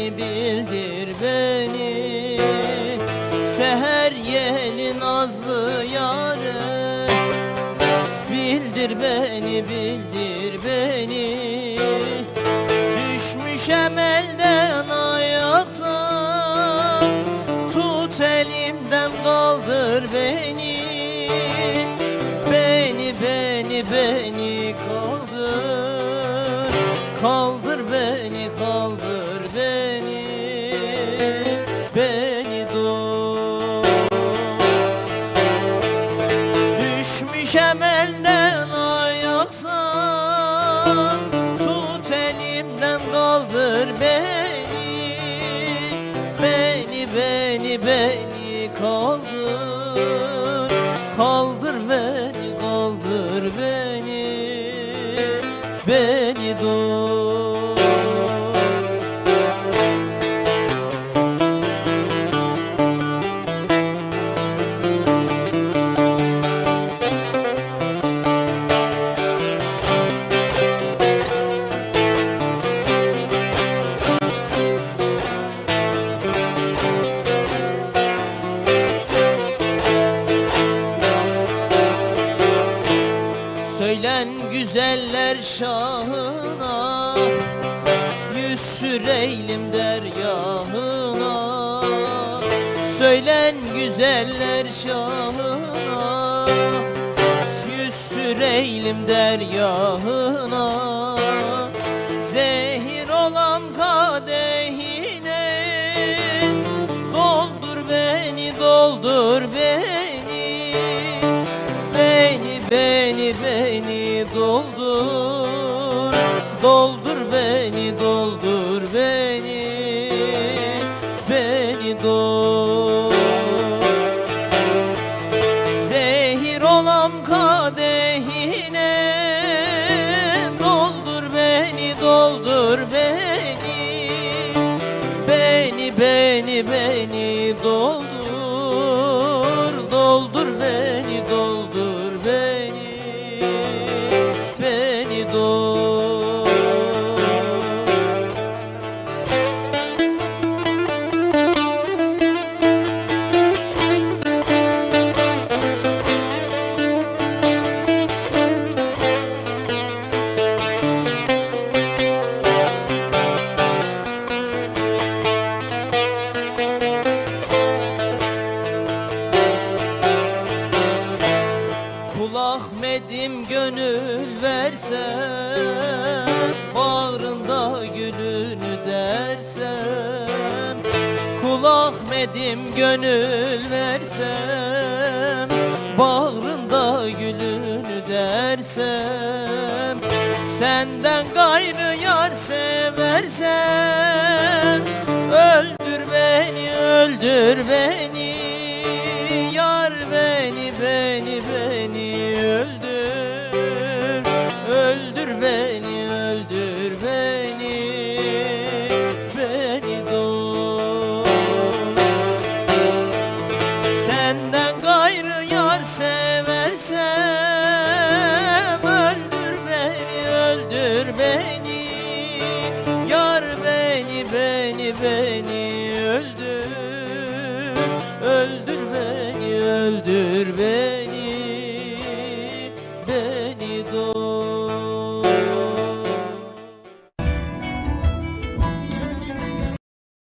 Beni bildir beni. Seher yeli nazlı yâre Bildir beni bildir beni. Düşmüşem elden ayakta Tut elimden kaldır beni. Beni beni beni kaldır. Kaldır beni kaldır. Elden ayaksan Tut elimden kaldır beni. Beni beni beni kaldır. Kaldır beni kaldır beni. Beni dur Söylen güzeller şahına Yüz süreylim deryahına. Söylen güzeller şahına Yüz süreylim deryahına Beni beni doldur. Doldur beni doldur beni Beni doldur. Zehir olam kadehine Doldur beni doldur beni. Beni beni beni Doldur Ahmet'im gönül versem Bağrında gülünü dersem Senden gayrı yar seversem Öldür beni, öldür beni beni beni